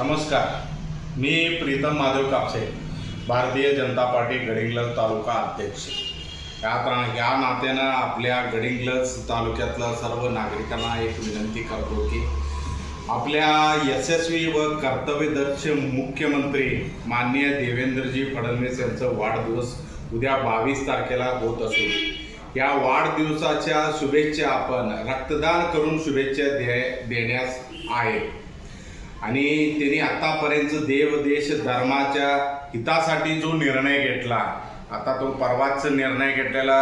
नमस्कार. मी प्रीतम माधव कापसे भारतीय जनता पार्टी गडिंग्लज तालुका अध्यक्ष. या या नात्यानं आपल्या गडिंग्लज तालुक्यातल्या सर्व नागरिकांना एक विनंती करतो की आपल्या यशस्वी व कर्तव्यदक्ष मुख्यमंत्री माननीय देवेंद्रजी फडणवीस यांचं वाढदिवस उद्या बावीस तारखेला होत असून या वाढदिवसाच्या शुभेच्छा आपण रक्तदान करून शुभेच्छा दे देण्यास आहे. आणि त्यांनी आतापर्यंत देव देश धर्माच्या हितासाठी जो निर्णय घेतला आता तो परवाच निर्णय घेतलेला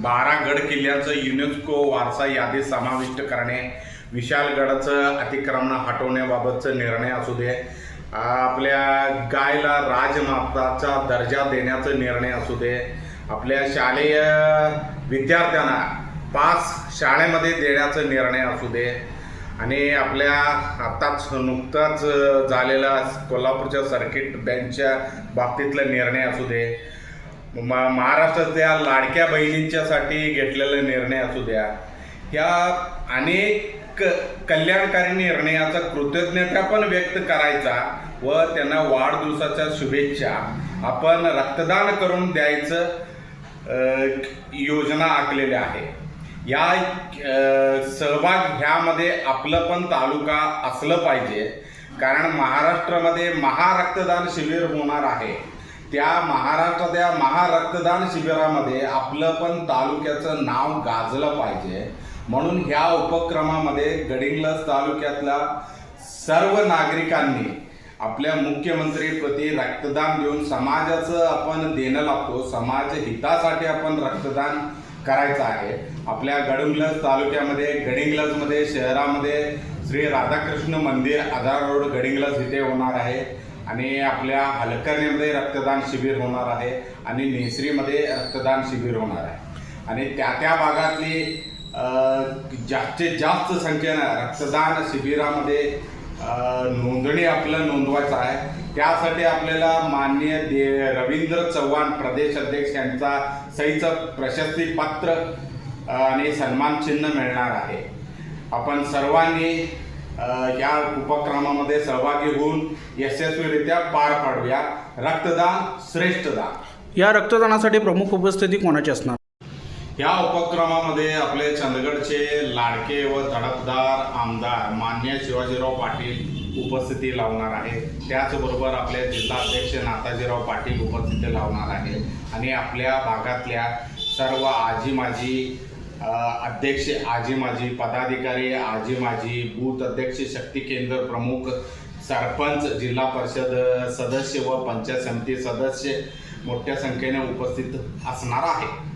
बारा गड किल्ल्यांचं युनेस्को वारसा यादीत समाविष्ट करणे विशालगडाचं अतिक्रमण हटवण्याबाबतचा निर्णय असू दे आपल्या गायला राजमाताचा दर्जा देण्याचा निर्णय असू दे आपल्या शालेय विद्यार्थ्यांना पास शाळेमध्ये देण्याचा निर्णय असू दे आणि आपल्या आत्ताच नुकताच झालेला कोल्हापूरच्या सर्किट बँकच्या बाबतीतला निर्णय असू दे मा महाराष्ट्रातल्या लाडक्या बहिणींच्यासाठी घेतलेला निर्णय असू द्या ह्या अनेक कल्याणकारी निर्णयाचा कृतज्ञता पण व्यक्त करायचा व त्यांना वाढदिवसाच्या शुभेच्छा आपण रक्तदान करून द्यायचं योजना आखलेल्या आहे या सहभाग ह्यामध्ये आपलं पण तालुका असलं पाहिजे. कारण महाराष्ट्रामध्ये महारक्तदान शिबिर होणार आहे. त्या महाराष्ट्रातल्या महारक्तदान शिबिरामध्ये आपलं पण तालुक्याचं नाव गाजलं पाहिजे. म्हणून ह्या उपक्रमामध्ये गडिंग्लज तालुक्यातल्या सर्व नागरिकांनी आपल्या मुख्यमंत्रीप्रती रक्तदान देऊन समाजाचं आपण देणं लागतो. समाज हितासाठी आपण रक्तदान करायचं आहे. आपल्या गडंगलज तालुक्यामध्ये गडिंग्लजमध्ये शहरामध्ये श्री राधाकृष्ण मंदिर आधार रोड गडिंग्लज इथे होणार आहे. आणि आपल्या हलकर्णीमध्ये रक्तदान शिबिर होणार आहे आणि नेसरीमध्ये रक्तदान शिबिर होणार आहे. आणि त्या त्या भागातली जास्तीत जास्त संख्येनं रक्तदान शिबिरामध्ये नोंदणी आपलं नोंदवायचं आहे. त्यासाठी आपल्याला माननीय दे रवींद्र चव्हाण प्रदेश अध्यक्ष यांचा सहीचं प्रशस्ती पत्र अ, आणि सन्मान चिन्ह मिळणार आहे. आपण सर्वांनी या उपक्रमामध्ये सहभागी होऊन यशस्वीरित्या पार पाडूया. रक्तदान श्रेष्ठ दान या रक्तदानासाठी प्रमुख उपस्थिती कोणाची असणार? या उपक्रमामध्ये आपले चंदगडचे लाडके व धडकदार आमदार मान्य शिवाजीराव पाटील उपस्थिती लावणार आहे. त्याचबरोबर आपले जिल्हाध्यक्ष नाताजीराव पाटील उपस्थिती लावणार आहे. आणि आपल्या भागातल्या सर्व आजी माजी अध्यक्ष आजी माजी पदाधिकारी आजी माजी बूथ अध्यक्ष शक्ती केंद्र प्रमुख सरपंच जिल्हा परिषद सदस्य व पंचायत समिती सदस्य मोठ्या संख्येने उपस्थित असणार आहे.